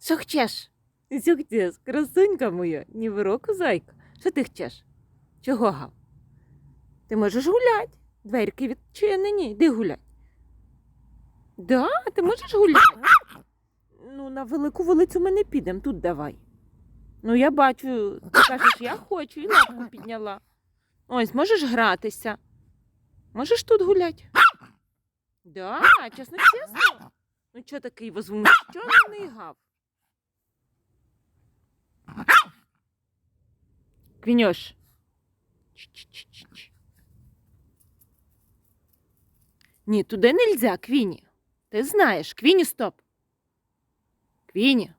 Що хочеш? Красунька моя, ні в року зайка. Що ти хочеш? Чого гав? Ти можеш гуляти. Дверки відчинені, йди гулять. Да, ти можеш гуляти. Ну, на велику вулицю ми не підемо, тут давай. Ну, я бачу, ти кажеш, я хочу, і лапку підняла. Ось, можеш гратися. Можеш тут гуляти. Да, чесно, чесно. Ну, чого такий возмущений гав? Квіньош. Ч-ч-ч-ч-ч. Ні, туди нельзя, Квіні. Ти знаєш, Квіні, стоп. Квіні.